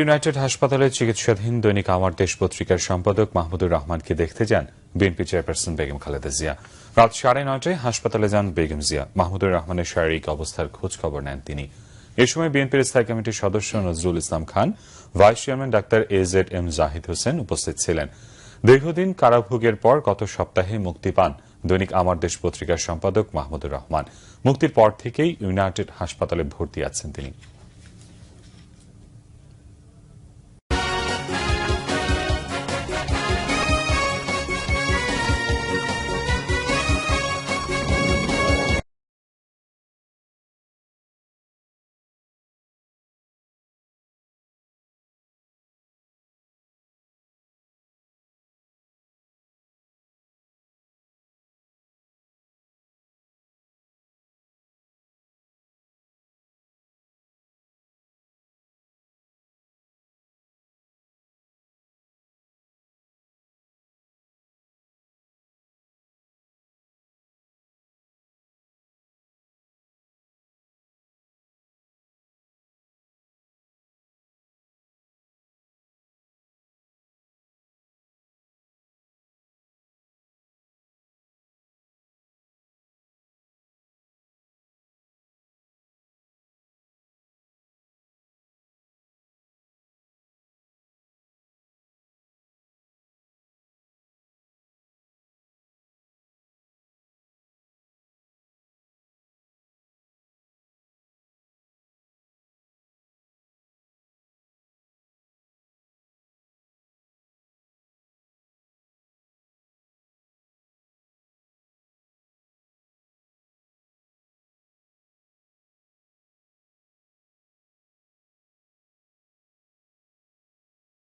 United হাসপাতালে চিকিৎসাধীন দৈনিক আমার দেশ পত্রিকার সম্পাদক মাহমুদুর রহমানকে দেখতে যান বিএনপি চেয়ারপারসন বেগম খালেদা জিয়া। রাত সাড়ে নয়টায় হাসপাতালে যান বেগম জিয়া। মাহমুদুর রহমানের শারীরিক অবস্থার খোঁজ খবর নেন তিনি। এ সময় বিএনপির স্থায়ী কমিটির সদস্য Nazrul Islam Khan, vice chairman doctor A Z M Zahid Hossain উপস্থিত ছিলেন। দীর্ঘদিন কারাভোগের পর গত সপ্তাহে মুক্তি পান দৈনিক আমার দেশ পত্রিকার সম্পাদক মাহমুদুর রহমান। মুক্তির পর থেকেই ইউনাইটেড হাসপাতালে ভর্তি আছেন তিনি।